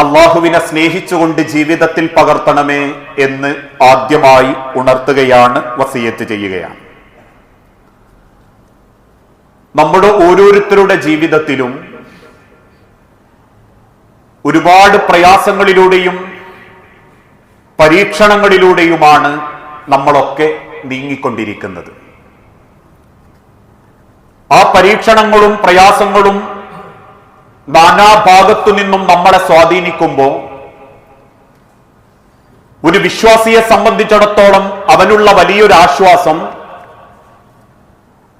അള്ളാഹുവിനെ സ്നേഹിച്ചുകൊണ്ട് ജീവിതത്തിൽ പകർത്തണമേ എന്ന് ആദ്യമായി ഉണർത്തുകയാണ് വസീയത്ത് ചെയ്യുകയാണ്. നമ്മുടെ ഓരോരുത്തരുടെ ജീവിതത്തിലും ഒരുപാട് പ്രയാസങ്ങളിലൂടെയും പരീക്ഷണങ്ങളിലൂടെയുമാണ് നമ്മളൊക്കെ നീങ്ങിക്കൊണ്ടിരിക്കുന്നത്. ആ പരീക്ഷണങ്ങളും പ്രയാസങ്ങളും നാനാഭാഗത്തു നിന്നും നമ്മളെ സ്വാധീനിക്കുമ്പോൾ ഒരു വിശ്വാസിയെ സംബന്ധിച്ചിടത്തോളം അവനുള്ള വലിയൊരു ആശ്വാസം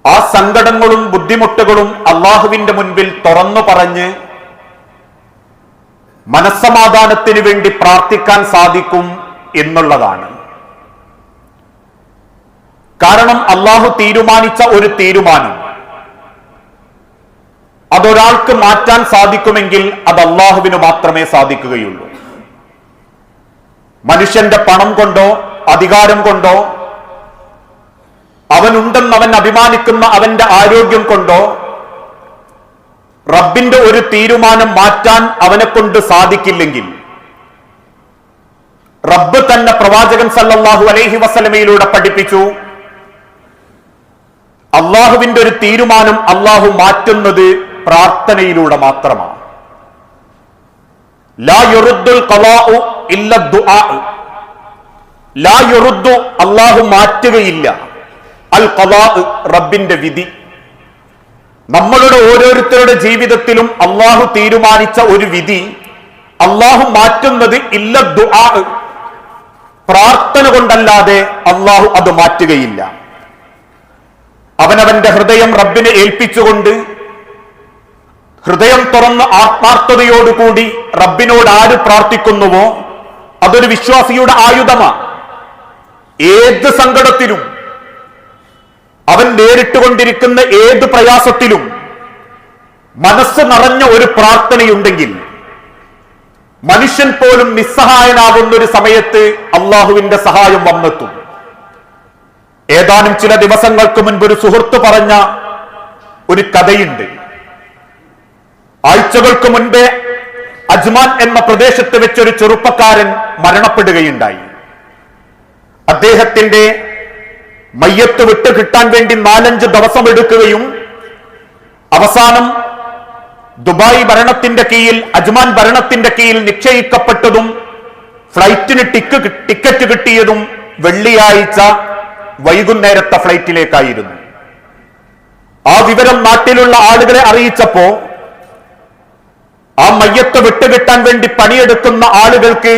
ആ സങ്കടങ്ങളും ബുദ്ധിമുട്ടുകളും അള്ളാഹുവിന്റെ മുൻപിൽ തുറന്നു പറഞ്ഞ് മനസ്സമാധാനത്തിന് വേണ്ടി പ്രാർത്ഥിക്കാൻ സാധിക്കും എന്നുള്ളതാണ്. കാരണം അള്ളാഹു തീരുമാനിച്ച ഒരു തീരുമാനം അതൊരാൾക്ക് മാറ്റാൻ സാധിക്കുമെങ്കിൽ അത് അള്ളാഹുവിന് മാത്രമേ സാധിക്കുകയുള്ളൂ. മനുഷ്യന്റെ പണം കൊണ്ടോ അധികാരം കൊണ്ടോ അവനുണ്ടെന്ന് അവൻ അഭിമാനിക്കുന്ന അവന്റെ ആരോഗ്യം കൊണ്ടോ റബ്ബിന്റെ ഒരു തീരുമാനം മാറ്റാൻ അവനെ കൊണ്ട് സാധിക്കില്ലെങ്കിൽ റബ്ബ് തന്നെ പ്രവാചകൻ സല്ലാഹു അലൈഹി വസലമയിലൂടെ പഠിപ്പിച്ചു അള്ളാഹുവിന്റെ ഒരു തീരുമാനം അള്ളാഹു മാറ്റുന്നത് പ്രാർത്ഥനയിലൂടെ മാത്രമാണ്. അള്ളാഹു മാറ്റുകയില്ല. അൽ കലാ റബ്ബിന്റെ വിധി. നമ്മളുടെ ഓരോരുത്തരുടെ ജീവിതത്തിലും അള്ളാഹു തീരുമാനിച്ച ഒരു വിധി. അള്ളാഹു മാറ്റുന്നത് ഇല്ല ദുആ. പ്രാർത്ഥന കൊണ്ടല്ലാതെ അള്ളാഹു അത് മാറ്റുകയില്ല. അവനവന്റെ ഹൃദയം റബ്ബിനെ ഏൽപ്പിച്ചുകൊണ്ട് ഹൃദയം തുറന്ന് ആത്മാർത്ഥതയോടുകൂടി റബ്ബിനോട് ആര് പ്രാർത്ഥിക്കുന്നുവോ അതൊരു വിശ്വാസിയുടെ ആയുധമാണ് ഏത് സങ്കടത്തിലും അവൻ നേരിട്ടുകൊണ്ടിരിക്കുന്ന ഏത് പ്രയാസത്തിലും മനസ്സ് നിറഞ്ഞ ഒരു പ്രാർത്ഥനയുണ്ടെങ്കിൽ മനുഷ്യൻ പോലും നിസ്സഹായനാകുന്ന ഒരു സമയത്ത് അള്ളാഹുവിന്റെ സഹായം വന്നെത്തും. ഏതാനും ചില ദിവസങ്ങൾക്ക് മുൻപ് ഒരു സുഹൃത്ത് പറഞ്ഞ ഒരു കഥയുണ്ട്. ആഴ്ചകൾക്ക് മുൻപേ അജ്മാൻ എന്ന പ്രദേശത്ത് വെച്ചൊരു ചെറുപ്പക്കാരൻ മരണപ്പെടുകയുണ്ടായി. അദ്ദേഹത്തിന്റെ മയ്യത്ത് വിട്ട് കിട്ടാൻ വേണ്ടി നാലഞ്ച് ദിവസം എടുക്കുകയും അവസാനം ദുബായ് ഭരണത്തിന്റെ കീഴിൽ അജ്മാൻ ഭരണത്തിന്റെ കീഴിൽ നിശ്ചയിക്കപ്പെട്ടതും ഫ്ലൈറ്റിന് ടിക്ക് ടിക്കറ്റ് കിട്ടിയതും വെള്ളിയാഴ്ച വൈകുന്നേരത്തെ ഫ്ലൈറ്റിലേക്കായിരുന്നു. ആ വിവരം നാട്ടിലുള്ള ആളുകളെ അറിയിച്ചപ്പോ ആ മയ്യത്ത് വിട്ടുകിട്ടാൻ വേണ്ടി പണിയെടുക്കുന്ന ആളുകൾക്ക്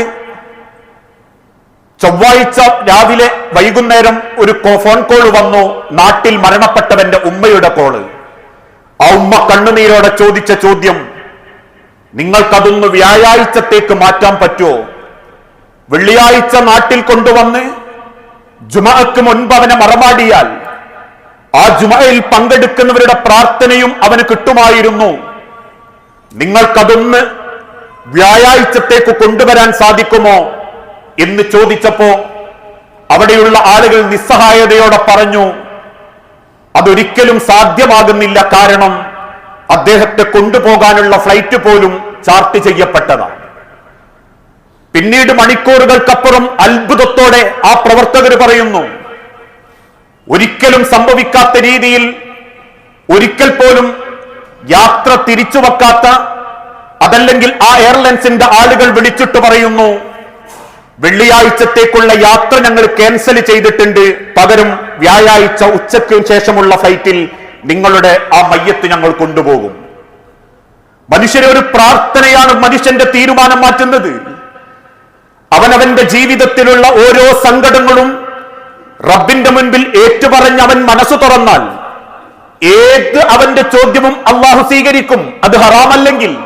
ചൊവ്വാഴ്ച രാവിലെ വൈകുന്നേരം ഒരു ഫോൺ കോൾ വന്നു. നാട്ടിൽ മരണപ്പെട്ടവന്റെ ഉമ്മയുടെ കോൾ ആ ഉമ്മ കണ്ണുനീരോടെ ചോദിച്ച ചോദ്യം നിങ്ങൾക്കതൊന്ന് വ്യാഴാഴ്ചത്തേക്ക് മാറ്റാൻ പറ്റുമോ? വെള്ളിയാഴ്ച നാട്ടിൽ കൊണ്ടുവന്ന് ജുമാക്ക് മുൻപ് അവനെ മറമാടിയാൽ ആ ജുമയിൽ പങ്കെടുക്കുന്നവരുടെ പ്രാർത്ഥനയും അവന് കിട്ടുമായിരുന്നു. നിങ്ങൾക്കതൊന്ന് വ്യാഴാഴ്ചത്തേക്ക് കൊണ്ടുവരാൻ സാധിക്കുമോ എന്ന് ചോദിച്ചപ്പോ അവിടെയുള്ള ആളുകൾ നിസ്സഹായതയോടെ പറഞ്ഞു അതൊരിക്കലും സാധ്യമാകുന്നില്ല കാരണം അദ്ദേഹത്തെ കൊണ്ടുപോകാനുള്ള ഫ്ലൈറ്റ് പോലും ചാർട്ട് ചെയ്യപ്പെട്ടതാണ്. പിന്നീട് മണിക്കൂറുകൾക്കപ്പുറം അത്ഭുതത്തോടെ ആ പ്രവർത്തകർ പറയുന്നു ഒരിക്കലും സംഭവിക്കാത്ത രീതിയിൽ ഒരിക്കൽ പോലും യാത്ര തിരിച്ചു വെക്കാത്ത അതല്ലെങ്കിൽ ആ എയർലൈൻസിന്റെ ആളുകൾ വിളിച്ചിട്ട് പറയുന്നു വെള്ളിയാഴ്ചത്തേക്കുള്ള യാത്ര ഞങ്ങൾ ക്യാൻസൽ ചെയ്തിട്ടുണ്ട്. പകരം വ്യാഴാഴ്ച ഉച്ചയ്ക്ക് ശേഷമുള്ള ഫ്ലൈറ്റിൽ നിങ്ങളുടെ ആ മയ്യത്ത് ഞങ്ങൾ കൊണ്ടുപോകും. മനുഷ്യരെ ഒരു പ്രാർത്ഥനയാണ് മനുഷ്യന്റെ തീരുമാനം മാറ്റുന്നത്. അവനവന്റെ ജീവിതത്തിലുള്ള ഓരോ സങ്കടങ്ങളും റബ്ബിന്റെ മുൻപിൽ ഏറ്റുപറഞ്ഞ് അവൻ മനസ്സു തുറന്നാൽ ഏത് അവന്റെ ചോദ്യവും അള്ളാഹു സ്വീകരിക്കും. അത് ഹറാമല്ലെങ്കിൽ.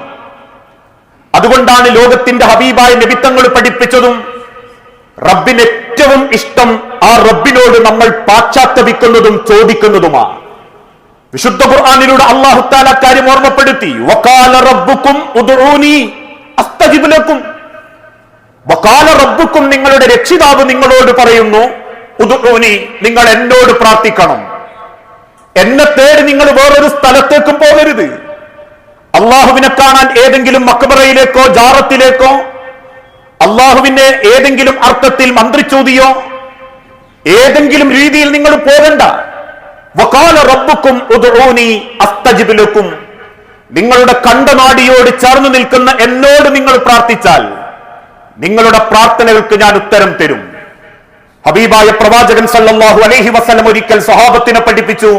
അതുകൊണ്ടാണ് ലോകത്തിന്റെ ഹബീബായ നിമിത്തങ്ങൾ പഠിപ്പിച്ചതും റബ്ബിന് ഏറ്റവും ഇഷ്ടം ആ റബ്ബിനോട് നമ്മൾ പാശ്ചാത്തപിക്കുന്നതും ചോദിക്കുന്നതുമാണ് വിശുദ്ധ ഖുർആാനിലൂടെ അള്ളാഹു താല കാര്യം ഓർമ്മപ്പെടുത്തി. വക്കാല റബ്ബുക്കും വക്കാല റബ്ബുക്കും നിങ്ങളുടെ രക്ഷിതാവ് നിങ്ങളോട് പറയുന്നു നിങ്ങൾ എന്നോട് പ്രാർത്ഥിക്കണം. എന്നെ തേടി നിങ്ങൾ വേറൊരു സ്ഥലത്തേക്കും പോകരുത്. അള്ളാഹുവിനെ കാണാൻ ഏതെങ്കിലും മക്ബറയിലേക്കോ ജാറത്തിലേക്കോ അള്ളാഹുവിനെ ഏതെങ്കിലും അർത്ഥത്തിൽ മന്ത്രിച്ചൂതിയോ ഏതെങ്കിലും രീതിയിൽ നിങ്ങൾ പോകണ്ട. വകാല റബ്ബുക്കും അസ്തജിബിലുക്കും. അസ്തജിബ് നിങ്ങളുടെ കണ്ടനാടിയോട് ചേർന്ന് നിൽക്കുന്ന എന്നോട് നിങ്ങൾ പ്രാർത്ഥിച്ചാൽ നിങ്ങളുടെ പ്രാർത്ഥനകൾക്ക് ഞാൻ ഉത്തരം തരും. ഹബീബായ പ്രവാചകൻ സല്ലാഹു അലഹി വസ്ലം ഒരിക്കൽ സ്വഹാബത്തിനെ പഠിപ്പിച്ചു.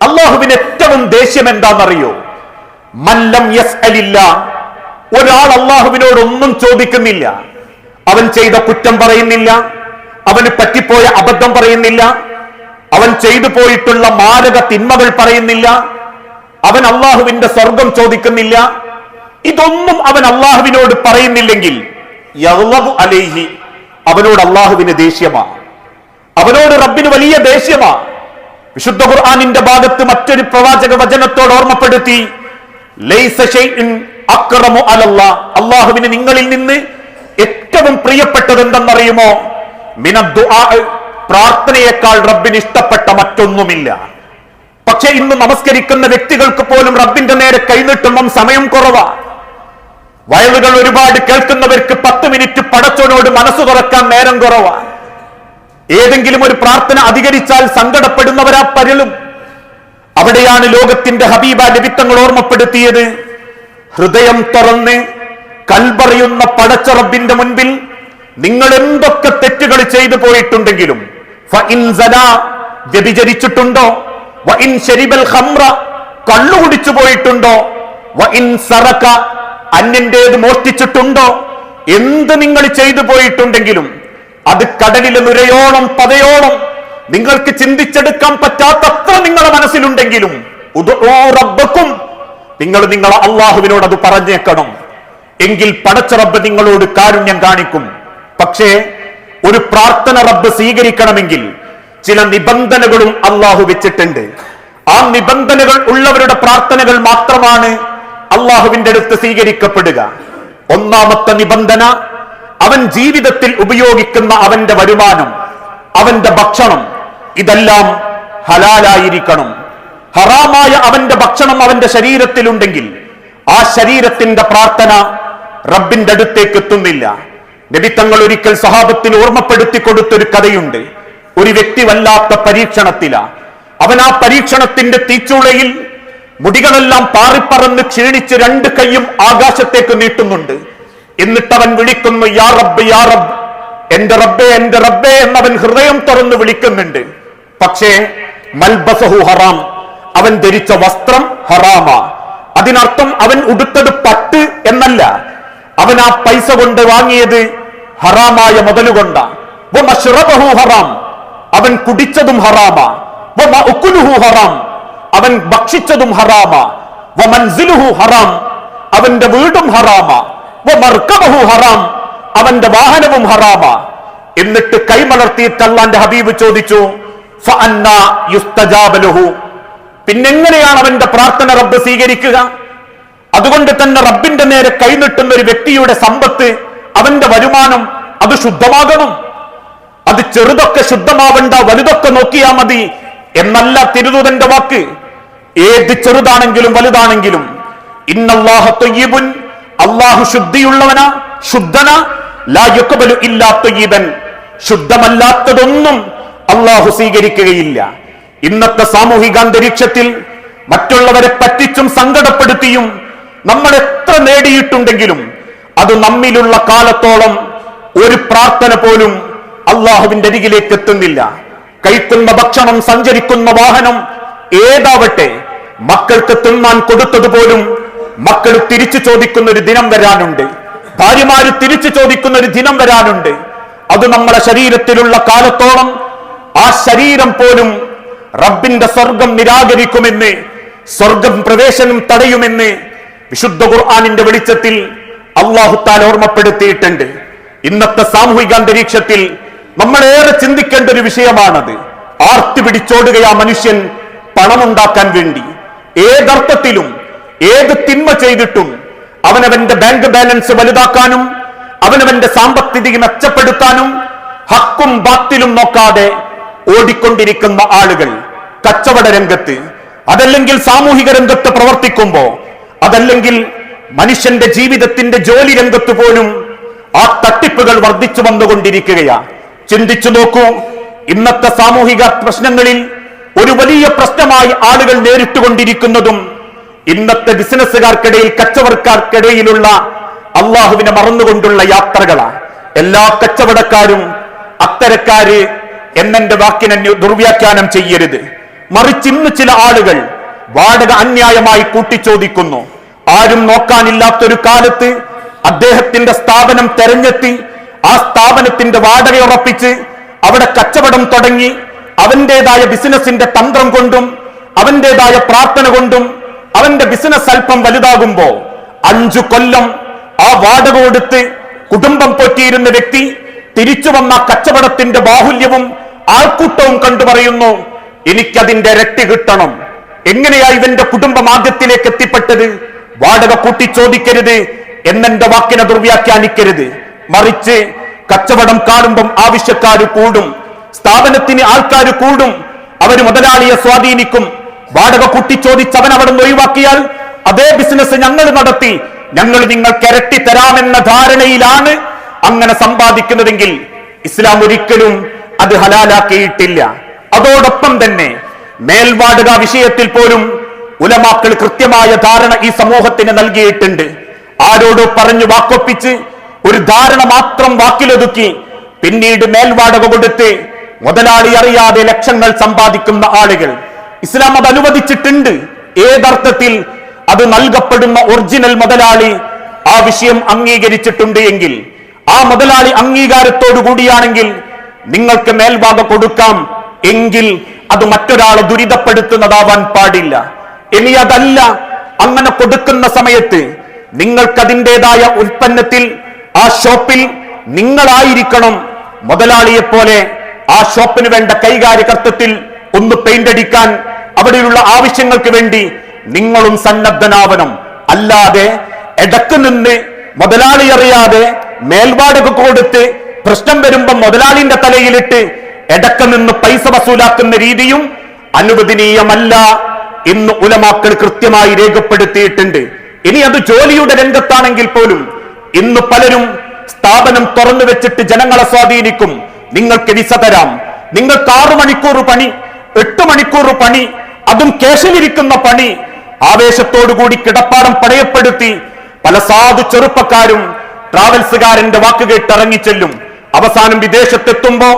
അള്ളാഹുവിന് ഏറ്റവും ദേഷ്യം എന്താണെന്നറിയോ? മല്ലം യസ് അലില്ല ഒരാൾ അള്ളാഹുവിനോട് ഒന്നും ചോദിക്കുന്നില്ല. അവൻ ചെയ്ത കുറ്റം പറയുന്നില്ല. അവന് പറ്റിപ്പോയ അബദ്ധം പറയുന്നില്ല. അവൻ ചെയ്തു പോയിട്ടുള്ള മാരക തിന്മകൾ പറയുന്നില്ല. അവൻ അള്ളാഹുവിന്റെ സ്വർഗം ചോദിക്കുന്നില്ല. ഇതൊന്നും അവൻ അള്ളാഹുവിനോട് പറയുന്നില്ലെങ്കിൽ അവനോട് അള്ളാഹുവിന് ദേഷ്യമാണ് അവനോട് റബ്ബിന് വലിയ ദേഷ്യമാ. വിശുദ്ധ ഖുർആാനിന്റെ ഭാഗത്ത് മറ്റൊരു പ്രവാചക വചനത്തോട് ഓർമ്മപ്പെടുത്തി അള്ളാഹുവിന് നിങ്ങളിൽ നിന്ന് ഏറ്റവും പ്രിയപ്പെട്ടത് എന്തെന്നറിയുമോ പ്രാർത്ഥനയേക്കാൾ റബ്ബിന് ഇഷ്ടപ്പെട്ട മറ്റൊന്നുമില്ല. പക്ഷെ ഇന്ന് നമസ്കരിക്കുന്ന വ്യക്തികൾക്ക് പോലും റബ്ബിന്റെ നേരെ കൈനീട്ടുമ്പം സമയം കുറവാ. വയലുകൾ ഒരുപാട് കേൾക്കുന്നവർക്ക് പത്ത് മിനിറ്റ് പടച്ചോനോട് മനസ്സ് തുറക്കാൻ നേരം കുറവാ. ഏതെങ്കിലും ഒരു പ്രാർത്ഥന അധികരിച്ചാൽ സങ്കടപ്പെടുന്നവരാ പരലും. അവിടെയാണ് ലോകത്തിന്റെ ഹബീബ ലഭിത്തങ്ങൾ ഓർമ്മപ്പെടുത്തിയത്. ഹൃദയം തുറന്ന് കൽപറയുന്ന പടച്ചറബിന്റെ മുൻപിൽ നിങ്ങൾ എന്തൊക്കെ തെറ്റുകൾ ചെയ്തു പോയിട്ടുണ്ടെങ്കിലും കള്ളുകുടിച്ചു പോയിട്ടുണ്ടോ? സറക അന്യന്റേത് മോഷ്ടിച്ചിട്ടുണ്ടോ? എന്ത് നിങ്ങൾ ചെയ്തു പോയിട്ടുണ്ടെങ്കിലും അത് കടലിലെ നുരയോളം പതയോളം. നിങ്ങൾക്ക് ചിന്തിച്ചെടുക്കാൻ പറ്റാത്തത്ര നിങ്ങളുടെ മനസ്സിലുണ്ടെങ്കിലും റബ്ബക്കും നിങ്ങൾ നിങ്ങളെ അള്ളാഹുവിനോട് അത് പറഞ്ഞേക്കണം. എങ്കിൽ പടച്ച റബ്ബ് നിങ്ങളോട് കാരുണ്യം കാണിക്കും. പക്ഷേ ഒരു പ്രാർത്ഥന റബ്ബ് സ്വീകരിക്കണമെങ്കിൽ ചില നിബന്ധനകളും അള്ളാഹു വെച്ചിട്ടുണ്ട്. ആ നിബന്ധനകൾ ഉള്ളവരുടെ പ്രാർത്ഥനകൾ മാത്രമാണ് അള്ളാഹുവിന്റെ അടുത്ത് സ്വീകരിക്കപ്പെടുക. ഒന്നാമത്തെ നിബന്ധന അവൻ ജീവിതത്തിൽ ഉപയോഗിക്കുന്ന അവന്റെ വരുമാനം അവന്റെ ഭക്ഷണം ഇതെല്ലാം ഹലാലായിരിക്കണം. ഹറാമായ അവന്റെ ഭക്ഷണം അവന്റെ ശരീരത്തിലുണ്ടെങ്കിൽ ആ ശരീരത്തിന്റെ പ്രാർത്ഥന റബ്ബിന്റെ അടുത്തേക്ക് എത്തുന്നില്ല. നബിത്തങ്ങൾ ഒരിക്കൽ സഹാബത്തിന് ഓർമ്മപ്പെടുത്തി കൊടുത്തൊരു കഥയുണ്ട്. ഒരു വ്യക്തി വല്ലാത്ത പരീക്ഷണത്തില. അവൻ ആ പരീക്ഷണത്തിന്റെ തീച്ചുളയിൽ മുടികളെല്ലാം പാറിപ്പറന്ന് ക്ഷീണിച്ച് രണ്ട് കൈയും ആകാശത്തേക്ക് നീട്ടുന്നുണ്ട്. എന്നിട്ട് അവൻ വിളിക്കുന്നു യാ റബ്ബ് യാ റബ്ബ്. എന്റെ റബ്ബേ എന്റെ റബ്ബേ എന്നവൻ ഹൃദയം തുറന്ന് വിളിക്കുന്നുണ്ട്. പക്ഷേ മൽബസഹു ഹറാം. അവൻ ധരിച്ച വസ്ത്രം ഹറാമ. അതിനർത്ഥം അവൻ ഉടുത്തത് പട്ട് എന്നല്ല. അവൻ ആ പൈസ കൊണ്ട് വാങ്ങിയത് ഹറാമായ മുതലുകൊണ്ടാണ് ഹറാം. അവൻ കുടിച്ചതും ഹറാമ. ഹറാം. അവൻ ഭക്ഷിച്ചതും ഹറാമ. ഹറാം. അവന്റെ വീടും ഹറാമ. ഹറാം. അവന്റെ വാഹനവും ഹറാമ. എന്നിട്ട് കൈമലർത്തിയിട്ട് ഹബീബ് ചോദിച്ചു പിന്നെങ്ങനെയാണ് അവന്റെ പ്രാർത്ഥന റബ്ബ് സ്വീകരിക്കുക? അതുകൊണ്ട് തന്നെ റബ്ബിന്റെ നേരെ കൈനിട്ടുന്ന ഒരു വ്യക്തിയുടെ സമ്പത്ത് അവന്റെ വരുമാനം അത് ശുദ്ധമാകണം. അത് ചെറുതൊക്കെ ശുദ്ധമാവണ്ട വലുതൊക്കെ നോക്കിയാ മതി എന്നല്ല തിരുദൂതന്റെ വാക്ക്. ഏത് ചെറുതാണെങ്കിലും വലുതാണെങ്കിലും. ഇന്നല്ലാഹ ത്വയ്യിബുൻ അള്ളാഹു ശുദ്ധിയുള്ളവനാ ശുദ്ധന ലാ ഇല്ലാത്ത ഇല്ലാ ത്വയ്യിബൻ ശുദ്ധമല്ലാത്തതൊന്നും അള്ളാഹു സ്വീകരിക്കുകയില്ല. ഇന്നത്തെ സാമൂഹിക അന്തരീക്ഷത്തിൽ മറ്റുള്ളവരെ പറ്റിച്ചും സങ്കടപ്പെടുത്തിയും നമ്മൾ എത്ര നേടിയിട്ടുണ്ടെങ്കിലും അത് നമ്മിലുള്ള കാലത്തോളം ഒരു പ്രാർത്ഥന പോലും അള്ളാഹുവിന്റെ അരികിലേക്ക് എത്തുന്നില്ല. കഴിക്കുന്ന ഭക്ഷണം സഞ്ചരിക്കുന്ന വാഹനം ഏതാവട്ടെ മക്കൾക്ക് തിന്നാൻ കൊടുത്തതുപോലും മക്കൾ തിരിച്ചു ചോദിക്കുന്ന ഒരു ദിനം വരാനുണ്ട്. ഭാര്യമാര് തിരിച്ചു ചോദിക്കുന്ന ഒരു ദിനം വരാനുണ്ട്. അത് നമ്മളെ ശരീരത്തിലുള്ള കാലത്തോളം ആ ശരീരം പോലും റബ്ബിന്റെ സ്വർഗം നിരാകരിക്കുമെന്ന് സ്വർഗം പ്രവേശനം തടയുമെന്ന് വിശുദ്ധ ഖുർആാനിന്റെ വെളിച്ചത്തിൽ അള്ളാഹുത്താൽ ഓർമ്മപ്പെടുത്തിയിട്ടുണ്ട്. ഇന്നത്തെ സാമൂഹിക അന്തരീക്ഷത്തിൽ നമ്മളേറെ ചിന്തിക്കേണ്ട ഒരു വിഷയമാണത്. ആർത്തി പിടിച്ചോടുകയാ മനുഷ്യൻ പണമുണ്ടാക്കാൻ വേണ്ടി. ഏതർത്ഥത്തിലും ഏത് തിന്മ ചെയ്തിട്ടും അവനവന്റെ ബാങ്ക് ബാലൻസ് വലുതാക്കാനും അവനവന്റെ സാമ്പത്തിക മെച്ചപ്പെടുത്താനും ഹക്കും ബാത്തിലും നോക്കാതെ ഓടിക്കൊണ്ടിരിക്കുന്ന ആളുകൾ കച്ചവട രംഗത്ത് അതല്ലെങ്കിൽ സാമൂഹിക രംഗത്ത് പ്രവർത്തിക്കുമ്പോ അതല്ലെങ്കിൽ മനുഷ്യന്റെ ജീവിതത്തിന്റെ ജോലി രംഗത്ത് പോലും ആ തട്ടിപ്പുകൾ വർദ്ധിച്ചു വന്നുകൊണ്ടിരിക്കുകയാ. ചിന്തിച്ചു നോക്കൂ ഇന്നത്തെ സാമൂഹിക പ്രശ്നങ്ങളിൽ ഒരു വലിയ പ്രശ്നമായി ആളുകൾ നേരിട്ടുകൊണ്ടിരിക്കുന്നതും ഇന്നത്തെ ബിസിനസ്സുകാർക്കിടയിൽ കച്ചവടക്കാർക്കിടയിലുള്ള അള്ളാഹുവിനെ മറന്നുകൊണ്ടുള്ള യാത്രകളാണ്. എല്ലാ കച്ചവടക്കാരും അത്തരക്കാര് എന്നെ വാക്കിനെ ദുർവ്യാഖ്യാനം ചെയ്യരുത്. മറിച്ച് ഇന്ന് ചില ആളുകൾ വാടക അന്യായമായി കൂട്ടിച്ചോദിക്കുന്നു. ആരും നോക്കാനില്ലാത്തൊരു കാലത്ത് അദ്ദേഹത്തിന്റെ സ്ഥാപനം തെരഞ്ഞെത്തി ആ സ്ഥാപനത്തിന്റെ വാടക ഉറപ്പിച്ച് അവിടെ കച്ചവടം തുടങ്ങി അവന്റേതായ ബിസിനസിന്റെ തന്ത്രം കൊണ്ടും അവന്റേതായ പ്രാർത്ഥന കൊണ്ടും അവന്റെ ബിസിനസ് അല്പം വലുതാകുമ്പോ അഞ്ചു കൊല്ലം ആ വാടക കൊടുത്ത് കുടുംബം പൊറ്റിയിരുന്ന വ്യക്തി തിരിച്ചു വന്ന കച്ചവടത്തിന്റെ ബാഹുല്യവും ആൾക്കൂട്ടവും കണ്ടു പറയുന്നു എനിക്കതിന്റെ രട്ടി കിട്ടണം. എങ്ങനെയാ ഇവന്റെ കുടുംബം ആദ്യത്തിലേക്ക് എത്തിപ്പെട്ടത്? വാടക കൂട്ടി ചോദിക്കരുത് എന്നെന്റെ വാക്കിനെ ദുർവ്യാഖ്യാനിക്കരുത്. മറിച്ച് കച്ചവടം കാണുമ്പം ആവശ്യക്കാർ കൂടും സ്ഥാപനത്തിന് ആൾക്കാർ കൂടും അവർ മുതലാളിയെ സ്വാധീനിക്കും വാടക കുട്ടി ചോദിച്ചവൻ അവിടെ നിന്ന് ഒഴിവാക്കിയാൽ അതേ ബിസിനസ് ഞങ്ങൾ നടത്തി. ഞങ്ങൾ നിങ്ങൾ ഇരട്ടി തരാമെന്ന ധാരണയിലാണ് അങ്ങനെ സമ്പാദിക്കുന്നതെങ്കിൽ ഇസ്ലാം ഒരിക്കലും അത് ഹലാലാക്കിയിട്ടില്ല. അതോടൊപ്പം തന്നെ മേൽവാടുക വിഷയത്തിൽ പോലും ഉലമാക്കൾ കൃത്യമായ ധാരണ ഈ സമൂഹത്തിന് നൽകിയിട്ടുണ്ട്. ആരോടോ പറഞ്ഞു വാക്കൊപ്പിച്ച് ഒരു ധാരണ മാത്രം വാക്കിലൊതുക്കി പിന്നീട് മേൽവാടക കൊടുത്ത് മുതലാളി അറിയാതെ ലക്ഷങ്ങൾ സമ്പാദിക്കുന്ന ആളുകൾ. ഇസ്ലാം അത് അനുവദിച്ചിട്ടുണ്ട്. ഏതർത്ഥത്തിൽ അത് നൽകപ്പെടുന്ന ഒറിജിനൽ മുതലാളി ആ വിഷയം അംഗീകരിച്ചിട്ടുണ്ട് എങ്കിൽ ആ മുതലാളി അംഗീകാരത്തോടു കൂടിയാണെങ്കിൽ നിങ്ങൾക്ക് മേൽഭാഗം കൊടുക്കാം എങ്കിൽ അത് മറ്റൊരാളെ ദുരിതപ്പെടുത്തുന്നതാവാൻ പാടില്ല. ഇനി അതല്ല അങ്ങനെ കൊടുക്കുന്ന സമയത്ത് നിങ്ങൾക്കതിന്റെതായ ഉൽപ്പന്നത്തിൽ ആ ഷോപ്പിൽ നിങ്ങളായിരിക്കണം മുതലാളിയെ പോലെ ആ ഷോപ്പിന് വേണ്ട കൈകാര്യകർത്തത്തിൽ ഒന്ന് പെയിന്റ് അടിക്കാൻ അവിടെയുള്ള ആവശ്യങ്ങൾക്ക് വേണ്ടി നിങ്ങളും സന്നദ്ധനാവണം. അല്ലാതെ ഇടയ്ക്ക് നിന്ന് മുതലാളി അറിയാതെ മേൽവാടക കൊടുത്ത് പ്രശ്നം വരുമ്പോ മുതലാളിന്റെ തലയിലിട്ട് ഇടയ്ക്ക് നിന്ന് പൈസ വസൂലാക്കുന്ന രീതിയും അനുവദനീയമല്ല എന്ന് ഉലമാക്കൾ കൃത്യമായി രേഖപ്പെടുത്തിയിട്ടുണ്ട്. ഇനി അത് ജോലിയുടെ രംഗത്താണെങ്കിൽ പോലും ഇന്ന് പലരും സ്ഥാപനം തുറന്നു വെച്ചിട്ട് ജനങ്ങളെ സ്വാധീനിക്കും. നിങ്ങൾക്ക് വിസ തരാം. നിങ്ങൾക്ക് ആറു മണിക്കൂർ പണി എട്ട് മണിക്കൂർ പണി അതും കേശലിരിക്കുന്ന പണി. ആവേശത്തോടുകൂടി കിടപ്പാടം പടയപ്പെടുത്തി പല സാധു ചെറുപ്പക്കാരും ട്രാവൽസുകാരന്റെ വാക്ക് കേട്ട് ഇറങ്ങിച്ചെല്ലും അവസാനം വിദേശത്തെത്തുമ്പോ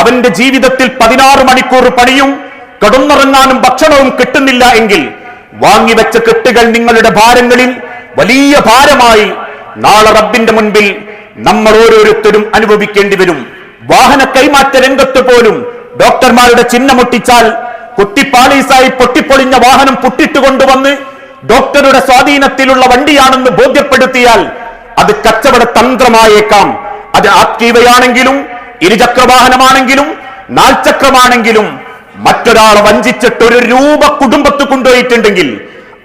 അവന്റെ ജീവിതത്തിൽ പതിനാറ് മണിക്കൂർ പണിയും കടന്നുറങ്ങാനും ഭക്ഷണവും കിട്ടുന്നില്ല എങ്കിൽ വാങ്ങിവെച്ച കെട്ടുകൾ നിങ്ങളുടെ ഭാരങ്ങളിൽ വലിയ ഭാരമായി നാളെ റബ്ബിന്റെ മുൻപിൽ നമ്മൾ ഓരോരുത്തരും അനുഭവിക്കേണ്ടി വരും. വാഹന കൈമാറ്റ രംഗത്ത് പോലും ഡോക്ടർമാരുടെ ചിഹ്നമൊട്ടിച്ചാൽ കുട്ടിപ്പാളീസായി പൊട്ടിപ്പൊളിഞ്ഞ വാഹനം പുട്ടിട്ട് കൊണ്ടുവന്ന് ഡോക്ടറുടെ സ്വാധീനത്തിലുള്ള വണ്ടിയാണെന്ന് ബോധ്യപ്പെടുത്തിയാൽ അത് കച്ചവട തന്ത്രമായേക്കാം. അത് ആക്റ്റീവയാണെങ്കിലും ഇരുചക്രവാഹനമാണെങ്കിലും നാൽചക്രമാണെങ്കിലും മറ്റൊരാളെ വഞ്ചിച്ചിട്ട് ഒരു രൂപ കുടുംബത്ത് കൊണ്ടുപോയിട്ടുണ്ടെങ്കിൽ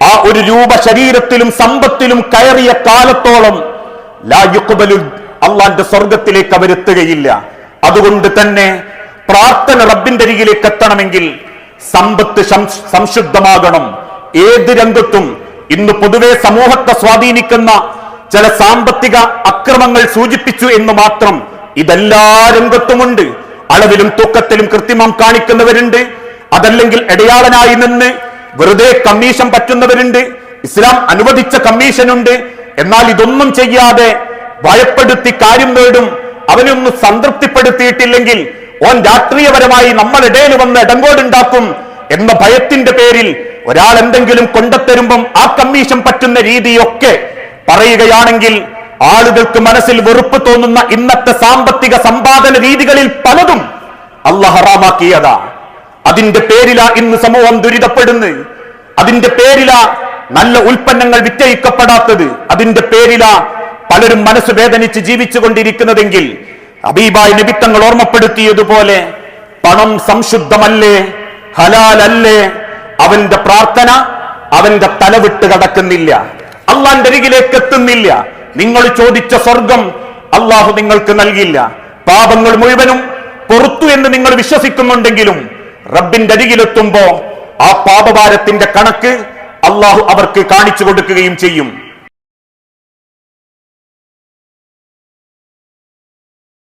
ആ ഒരു രൂപ ശരീരത്തിലും സമ്പത്തിലും കയറിയ കാലത്തോളം ലായുക്കുബലു അള്ളാന്റെ സ്വർഗത്തിലേക്ക് അവരെത്തുകയില്ല. അതുകൊണ്ട് തന്നെ പ്രാർത്ഥന റബ്ബിന്റെ അരികിലേക്ക് എത്തണമെങ്കിൽ സമ്പത്ത് സംശുദ്ധമാകണം. ഏത് രംഗത്തും ഇന്ന് പൊതുവെ സമൂഹത്തെ സ്വാധീനിക്കുന്ന ചില സാമ്പത്തിക അക്രമങ്ങൾ സൂചിപ്പിച്ചു എന്ന് മാത്രം ഇതെല്ലാ രംഗത്തുമുണ്ട്. അളവിലും തൂക്കത്തിലും കൃത്രിമം കാണിക്കുന്നവരുണ്ട്. അതല്ലെങ്കിൽ ഇടയാളനായി നിന്ന് വെറുതെ കമ്മീഷൻ പറ്റുന്നവരുണ്ട്. ഇസ്ലാം അനുവദിച്ച കമ്മീഷനുണ്ട്. എന്നാൽ ഇതൊന്നും ചെയ്യാതെ ഭയപ്പെടുത്തി കാര്യം നേടും. അവനൊന്ന് സംതൃപ്തിപ്പെടുത്തിയിട്ടില്ലെങ്കിൽ ഓൻ രാഷ്ട്രീയപരമായി നമ്മളിടയിൽ വന്ന് ഇടങ്കോടുണ്ടാക്കും എന്ന ഭയത്തിന്റെ പേരിൽ ഒരാൾ എന്തെങ്കിലും കൊണ്ടത്തരുമ്പം ആ കമ്മീഷൻ പറ്റുന്ന രീതിയൊക്കെ പറയുകയാണെങ്കിൽ ആളുകൾക്ക് മനസ്സിൽ വെറുപ്പ് തോന്നുന്ന ഇന്നത്തെ സാമ്പത്തിക സമ്പാദന രീതികളിൽ പലതും അല്ല ഹറാമാക്കിയതാ. അതിന്റെ പേരിലാ ഇന്ന് സമൂഹം ദുരിതപ്പെടുന്നു. അതിന്റെ പേരിലാ നല്ല ഉൽപ്പന്നങ്ങൾ വിറ്റയിക്കപ്പെടാത്തത് അതിന്റെ പേരിലാ പലരും മനസ്സ് വേദനിച്ച് ജീവിച്ചു കൊണ്ടിരിക്കുന്നതെങ്കിൽ അബീബായ് നിമിത്തങ്ങൾ ഓർമ്മപ്പെടുത്തിയതുപോലെ പണം സംശുദ്ധമല്ലേ? ഹലാലല്ലേ? അവന്റെ പ്രാർത്ഥന അവന്റെ തലവിട്ട് കടക്കുന്നില്ല. അള്ളാന്റെ അരികിലേക്ക് എത്തുന്നില്ല. നിങ്ങൾ ചോദിച്ച സ്വർഗം അള്ളാഹു നിങ്ങൾക്ക് നൽകില്ല. പാപങ്ങൾ മുഴുവനും പൊറത്തു എന്ന് നിങ്ങൾ വിശ്വസിക്കുന്നുണ്ടെങ്കിലും റബ്ബിന്റെ അരികിലെത്തുമ്പോ ആ പാപഭാരത്തിന്റെ കണക്ക് അള്ളാഹു അവർക്ക് കാണിച്ചു കൊടുക്കുകയും ചെയ്യും.